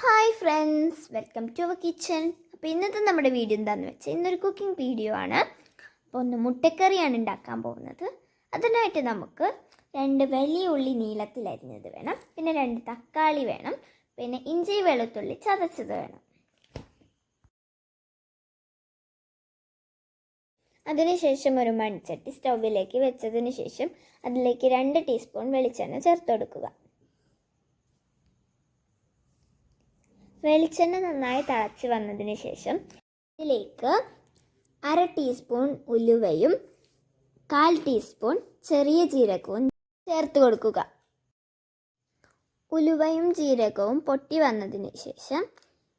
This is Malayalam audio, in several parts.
Hi friends welcome to our kitchen. അപ്പോൾ ഇന്നത്തെ നമ്മുടെ വീഡിയോ എന്താണെന്ന് വെച്ചാൽ ഇന്നൊരു കുക്കിംഗ് വീഡിയോ ആണ്. അപ്പോൾ ഒന്ന് മുട്ടക്കറിയാണ് ഉണ്ടാക്കാൻ പോകുന്നത്. അതിനായിട്ട് നമുക്ക് രണ്ട് വലിയ ഉള്ളി നീളത്തിൽ അരിഞ്ഞത് വേണം. പിന്നെ രണ്ട് തക്കാളി വേണം. പിന്നെ ഇഞ്ചി വെളുത്തുള്ളി ചതച്ചത് വേണം. അതിനുശേഷം ഒരു മൺചട്ടി സ്റ്റൗവിലേക്ക് വെച്ചതിന് ശേഷം അതിലേക്ക് രണ്ട് ടീസ്പൂൺ വെളിച്ചെണ്ണ ചേർത്ത് കൊടുക്കുക വെളിച്ചെണ്ണ നന്നായി തിളച്ച് വന്നതിന് ശേഷം ഇതിലേക്ക് അര ടീസ്പൂൺ ഉലുവയും കാൽ ടീസ്പൂൺ ചെറിയ ജീരകവും ചേർത്ത് കൊടുക്കുക. ഉലുവയും ജീരകവും പൊട്ടി വന്നതിന് ശേഷം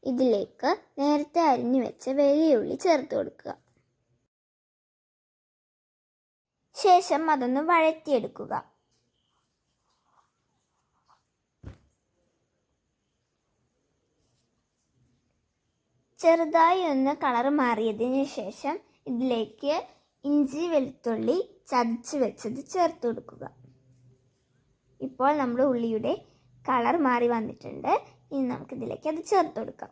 ഇതിലേക്ക് നേരത്തെ അരിഞ്ഞു വെച്ച വലിയ ഉള്ളി ചേർത്ത് കൊടുക്കുക. ശേഷം അതൊന്ന് വഴറ്റിയെടുക്കുക. ചെറുതായി ഒന്ന് കളർ മാറിയതിന് ശേഷം ഇതിലേക്ക് ഇഞ്ചി വെളുത്തുള്ളി ചതച്ച് വെച്ചത് ചേർത്ത് കൊടുക്കുക. ഇപ്പോൾ നമ്മുടെ ഉള്ളിയുടെ കളർ മാറി വന്നിട്ടുണ്ട്. ഇനി നമുക്കിതിലേക്ക് അത് ചേർത്ത് കൊടുക്കാം.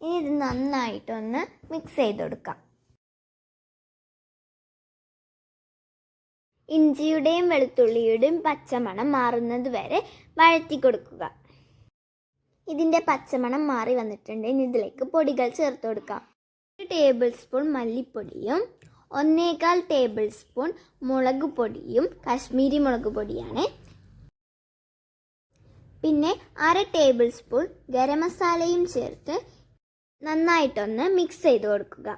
ഇനി ഇത് നന്നായിട്ടൊന്ന് മിക്സ് ചെയ്ത് കൊടുക്കാം. ഇഞ്ചിയുടെയും വെളുത്തുള്ളിയുടെയും പച്ചമണം മാറുന്നത് വരെ വഴറ്റി കൊടുക്കുക. ഇതിന്റെ പച്ചമണം മാറി വന്നിട്ടുണ്ട്. ഇനി ഇതിലേക്ക് പൊടികൾ ചേർത്ത് കൊടുക്കാം. ഒരു ടേബിൾ സ്പൂൺ മല്ലിപ്പൊടിയും ഒന്നേകാൽ ടേബിൾ സ്പൂൺ മുളക് പൊടിയും കാശ്മീരി മുളക് പൊടിയാണ്. പിന്നെ അര ടേബിൾ സ്പൂൺ ഗരം മസാലയും ചേർത്ത് നന്നായിട്ടൊന്ന് മിക്സ് ചെയ്ത് കൊടുക്കുക.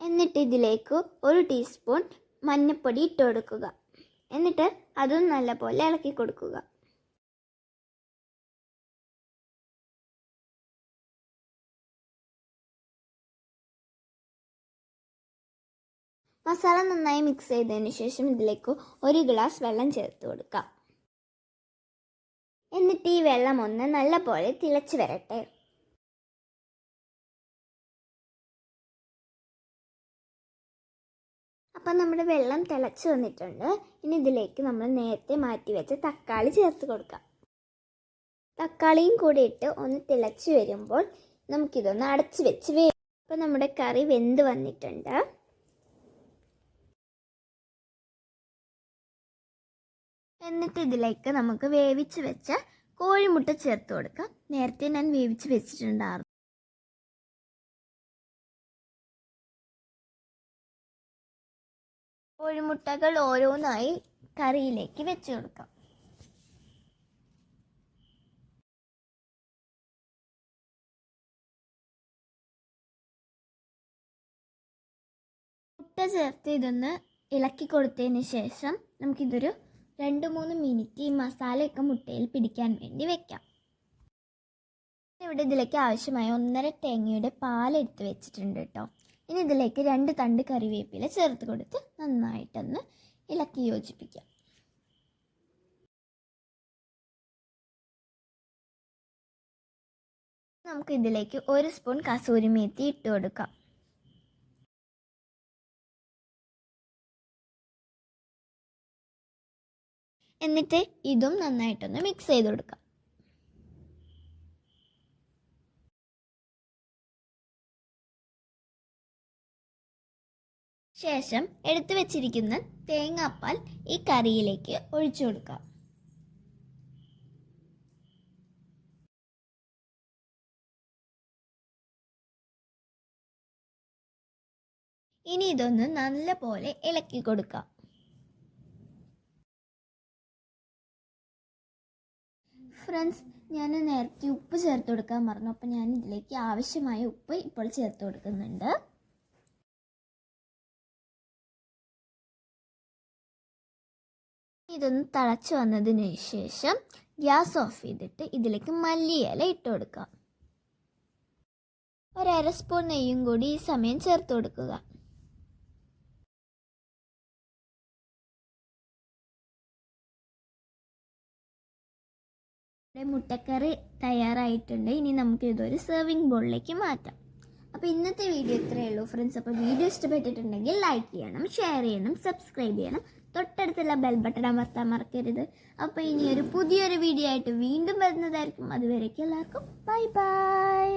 എന്നിട്ട് ഇതിലേക്ക് ഒരു ടീസ്പൂൺ മഞ്ഞൾപ്പൊടി ഇട്ട് കൊടുക്കുക. എന്നിട്ട് അതും നല്ലപോലെ ഇളക്കി കൊടുക്കുക. മസാല നന്നായി മിക്സ് ചെയ്തതിന് ശേഷം ഇതിലേക്ക് ഒരു ഗ്ലാസ് വെള്ളം ചേർത്ത് കൊടുക്കാം. എന്നിട്ട് ഈ വെള്ളം ഒന്ന് നല്ലപോലെ തിളച്ച് വരട്ടെ. അപ്പം നമ്മുടെ വെള്ളം തിളച്ച് വന്നിട്ടുണ്ട്. ഇനി ഇതിലേക്ക് നമ്മൾ നേരത്തെ മാറ്റി വെച്ച തക്കാളി ചേർത്ത് കൊടുക്കാം. തക്കാളിയും കൂടി ഇട്ട് ഒന്ന് തിളച്ച് വരുമ്പോൾ നമുക്കിതൊന്ന് അടച്ച് വെച്ച് വേ അപ്പം നമ്മുടെ കറി വെന്ത് വന്നിട്ടുണ്ട്. എന്നിട്ട് ഇതിലേക്ക് നമുക്ക് വേവിച്ച് വെച്ച കോഴിമുട്ട ചേർത്ത് കൊടുക്കാം. നേരത്തെ ഞാൻ വേവിച്ച് വെച്ചിട്ടുണ്ടായിരുന്നു. കോഴിമുട്ടകൾ ഓരോന്നായി കറിയിലേക്ക് വെച്ചു കൊടുക്കാം. മുട്ട ചേർത്ത് ഇതൊന്ന് ഇളക്കി കൊടുത്തതിന് ശേഷം നമുക്കിതൊരു രണ്ട് മൂന്ന് മിനിറ്റ് ഈ മസാലയൊക്കെ മുട്ടയിൽ പിടിക്കാൻ വേണ്ടി വെക്കാം. ഇവിടെ ഇതിലേക്ക് ആവശ്യമായ ഒന്നര തേങ്ങയുടെ പാലെടുത്ത് വെച്ചിട്ടുണ്ട് കേട്ടോ. ഇനി ഇതിലേക്ക് രണ്ട് തണ്ട് കറിവേപ്പില ചേർത്ത് കൊടുത്ത് നന്നായിട്ടൊന്ന് ഇളക്കി യോജിപ്പിക്കാം. നമുക്ക് ഇതിലേക്ക് ഒരു സ്പൂൺ കസൂരി മേത്തി ഇട്ട് കൊടുക്കാം. എന്നിട്ട് ഇതും നന്നായിട്ടൊന്ന് മിക്സ് ചെയ്ത് കൊടുക്കാം. ശേഷം എടുത്തു വച്ചിരിക്കുന്ന തേങ്ങാപ്പാൽ ഈ കറിയിലേക്ക് ഒഴിച്ചു കൊടുക്കാം. ഇനി ഇതൊന്ന് നല്ല പോലെ ഇളക്കി കൊടുക്കാം. ഫ്രണ്ട്സ് ഞാൻ നേരത്തെ ഉപ്പ് ചേർത്ത് കൊടുക്കാൻ പറഞ്ഞു അപ്പം ഞാൻ ഇതിലേക്ക് ആവശ്യമായ ഉപ്പ് ഇപ്പോൾ ചേർത്ത് കൊടുക്കുന്നുണ്ട്. ഇതൊന്ന് തിളച്ച് വന്നതിന് ശേഷം ഗ്യാസ് ഓഫ് ചെയ്തിട്ട് ഇതിലേക്ക് മല്ലിയില ഇട്ട് കൊടുക്കുക. ഒരര സ്പൂൺ നെയ്യും കൂടി ഈ സമയം ചേർത്ത് കൊടുക്കുക. മുട്ടക്കറി തയ്യാറായിട്ടുണ്ട്. ഇനി നമുക്ക് ഇതൊരു സെർവിങ് ബോളിലേക്ക് മാറ്റാം. അപ്പോൾ ഇന്നത്തെ വീഡിയോ ഇത്രയേ ഉള്ളൂ. ഫ്രണ്ട്സ് അപ്പോൾ വീഡിയോ ഇഷ്ടപ്പെട്ടിട്ടുണ്ടെങ്കിൽ ലൈക്ക് ചെയ്യണം ഷെയർ ചെയ്യണം സബ്സ്ക്രൈബ് ചെയ്യണം. തൊട്ടടുത്തുള്ള ബെൽ ബട്ടൺ അമർത്താൻ മറക്കരുത്. അപ്പോൾ ഇനി ഒരു പുതിയൊരു വീഡിയോ ആയിട്ട് വീണ്ടും വരുന്നതായിരിക്കും. അതുവരേക്കും എല്ലാവർക്കും ബൈ ബൈ